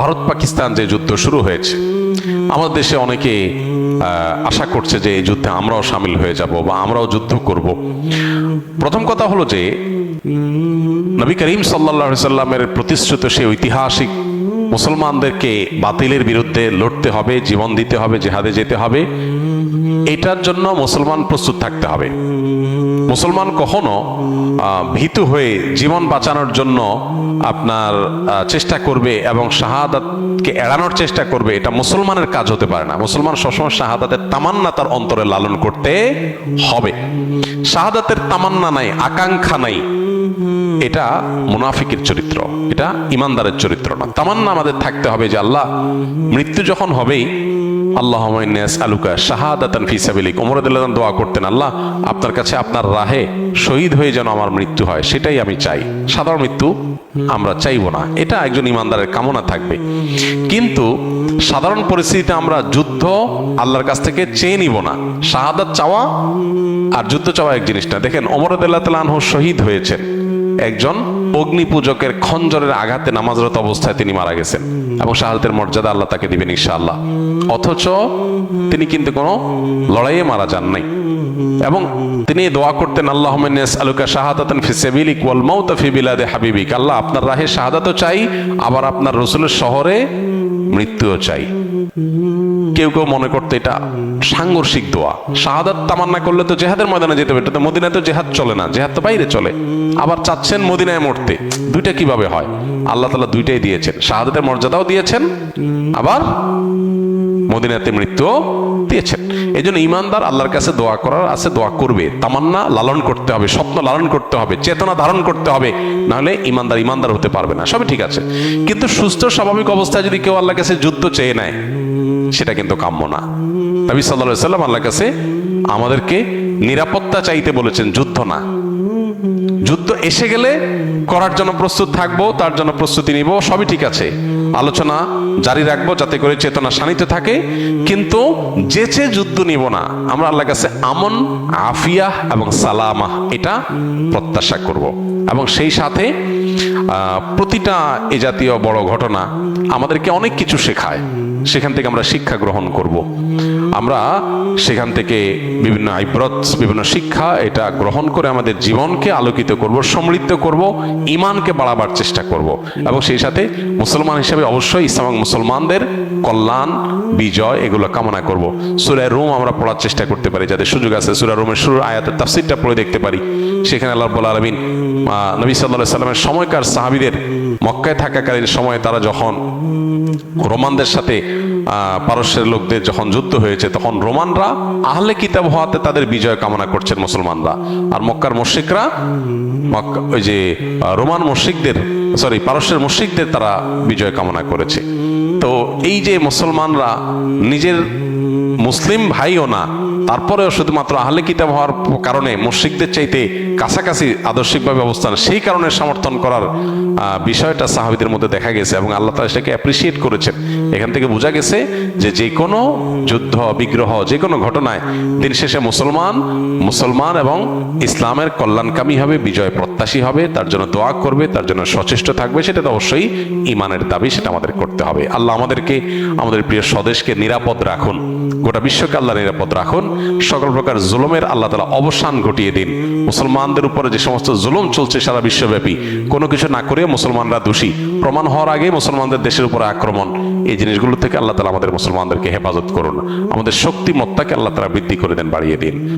ভারত পাকিস্তান যে যুদ্ধ শুরু হয়েছে, আমাদের দেশে অনেকে আশা করছে যে এই যুদ্ধে আমরাও সামিল হয়ে যাব বা আমরাও যুদ্ধ করব। প্রথম কথা হলো যে, নবী করিম সাল্লা সাল্লামের প্রতিশ্রুত সেই ঐতিহাসিক মুসলমানদেরকে বাতিলের বিরুদ্ধে লড়তে হবে, জীবন দিতে হবে, জেহাদে যেতে হবে। এটার জন্য মুসলমান প্রস্তুত থাকতে হবে। মুসলমান কখনো ভীতু হয়ে জীবন বাঁচানোর জন্য আপনার চেষ্টা করবে এবং শাহাদাতকে এড়ানোর চেষ্টা করবে, এটা মুসলমানের কাজ হতে পারে না। মুসলমান সবসময় শাহাদাতের তামান্না তার অন্তরে লালন করতে হবে। শাহাদাতের তামান্না নাই, আকাঙ্ক্ষা নাই। এটা মুনাফিকের চরিত্র, এটা ইমানদারের চরিত্র না। তামান্না আমাদের থাকতে হবে যে আল্লাহ, মৃত্যু যখন হবেই আল্লাহ আলুকা শাহাদাতান ফিসাবিলিক ওমরদুল্লাহ দোয়া করতেন, আল্লাহ, আপনার কাছে আপনার রাহে শহীদ হয়ে যেন আমার মৃত্যু হয়, সেটাই আমি চাই। সাধারণ মৃত্যু আমরা চাইব না। এটা একজন ইমানদারের কামনা থাকবে। কিন্তু সাধারণ পরিস্থিতিতে আমরা যুদ্ধ আল্লাহর কাছ থেকে চেয়ে নিব না। শাহাদাত চাওয়া আর যুদ্ধ চাওয়া এক জিনিস না। দেখেন ওমরদুল্লাহ তালাহ শহীদ হয়েছেন। একজন অগ্নি পূজকের খঞ্জরের আঘাতে নামাজরত অবস্থায় তিনি মারা গেছেন এবং শাহাদাতের মর্যাদা আল্লাহ তাকে দিবেন ইনশাআল্লাহ। অথচ তিনি কিন্তু কোনো লড়াইয়ে মারা যান নাই। এবং তিনি দোয়া করতেন আল্লাহ আলুকা শাহাদাতান ফি সাবিলিক ওয়াল মাউত ফি বিলাদে হাবিবিক। আল্লাহ, আপনার রাহে শাহাদাতও চাই, আবার আপনার রসুলের শহরে মৃত্যুও চাই। কেউ কেউ মনে করতে এটা সাংঘর্ষিক দোয়া। শাহাদাত তামান্না করলে তো জেহাদের ময়দানে যেতে হবে তো মদিনায় তো জেহাদ চলে না, জেহাদ তো বাইরে চলে। আবার চাচ্ছেন মদিনায় মরতে, দুইটা কীভাবে হয়? আল্লাহ তালা দুইটাই দিয়েছেন, শাহাদাতের মর্যাদাও দিয়েছেন, আবার মদিনাতে মৃত্যু দিয়েছেন। এই জন্য ইমানদার আল্লাহর কাছে দোয়া করার আছে, দোয়া করবে। তামান্না লালন করতে হবে, স্বপ্ন লালন করতে হবে, চেতনা ধারণ করতে হবে, নাহলে ইমানদার ইমানদার হতে পারবে না। সবই ঠিক আছে। কিন্তু সুস্থ, স্বাভাবিক অবস্থায় যদি কেউ আল্লাহর কাছে যুদ্ধ চেয়ে নেয়, সেটা কিন্তু কাম্য না। নবী সাল্লাহ সাল্লাম আল্লাহর কাছে আমাদেরকে নিরাপত্তা চাইতে বলেছেন, যুদ্ধ না। যুদ্ধ এসে গেলে করার জন্য প্রস্তুত থাকব, তার জন্য প্রস্তুতি নিব, সবই ঠিক আছে। আলোচনা জারি রাখব, যাতে করে চেতনা শানিত থাকে কিন্তু যেচে যুদ্ধ নিব না, আমরা আল্লাহর কাছে আমন, আফিয়া এবং সালামা এটা প্রত্যাশা করব। এবং সেই সাথে প্রতিটা এ জাতীয় বড় ঘটনা আমাদেরকে অনেক কিছু শেখায়। সেখান থেকে আমরা শিক্ষা গ্রহণ করব। আমরা সেখান থেকে বিভিন্ন আইব্রত, বিভিন্ন শিক্ষা এটা গ্রহণ করে আমাদের জীবনকে আলোকিত করব, সমৃদ্ধ করব ইমানকে বাড়াবার চেষ্টা করব। এবং সেই সাথে মুসলমান হিসেবে অবশ্যই ইসলাম মুসলমানদের কল্যাণ, বিজয় এগুলো কামনা করব। সুরায় রোম আমরা পড়ার চেষ্টা করতে পারি, যাদের সুযোগ আছে সুরা রোমের শুরুর আয়াতের তাফসিরটা পড়ে দেখতে পারি। সেখানে আল্লাহ রাব্বুল আলমিন নবী সাল্লাহ সাল্লামের সময়কার সাহাবিদের মক্কায় থাকাকালীন সময়ে তারা যখন রোমানদের সাথে পারস্যের লোকদের যখন যুদ্ধ হয়েছে, তখন রোমানরা আহলে কিতাব হওয়াতে তাদের বিজয় কামনা করছেন মুসলমানরা। আর মক্কার মুশিকরা ওই যে রোমান মুশিকদের সরি পারস্যের মুশিকদের তারা বিজয় কামনা করেছে। তো এই যে মুসলমানরা, নিজের মুসলিম ভাইও না তারপরেও শুধুমাত্র আহলে কিতাব হওয়ার কারণে মুশরিকদের চাইতে কাছাকাছি আদর্শিকভাবে অবস্থান, সেই কারণে সমর্থন করার বিষয়টা সাহাবিদের মধ্যে দেখা গেছে এবং আল্লাহ তালা সেটাকে অ্যাপ্রিসিয়েট করেছেন। এখান থেকে বোঝা গেছে যে যে কোনো যুদ্ধ, বিগ্রহ, যে কোনো ঘটনায় দিন শেষে মুসলমান মুসলমান এবং ইসলামের কল্যাণকামী হবে, বিজয় প্রত্যাশী হবে, তার জন্য দোয়া করবে, তার জন্য সচেষ্ট থাকবে, সেটা তো অবশ্যই ইমানের দাবি, সেটা আমাদের করতে হবে। আল্লাহ আমাদেরকে, আমাদের প্রিয় স্বদেশকে নিরাপদ রাখুন, গোটা বিশ্বকে আল্লাহ নিরাপদ রাখুন। সকল প্রকার জুলুমের আল্লাহ তালা অবসান ঘটিয়ে দিন। মুসলমানদের উপরে যে সমস্ত জুলুম চলছে সারা বিশ্বব্যাপী, কোনো কিছু না করে মুসলমানরা দোষী। প্রমাণ হওয়ার আগে মুসলমানদের দেশের উপরে আক্রমণ। এই জিনিসগুলো থেকে আল্লাহ তালা আমাদের মুসলমানদেরকে হেফাজত করুন। আমাদের শক্তিমত্তাকে আল্লাহ তালা বৃদ্ধি করে দেন, বাড়িয়ে দিন।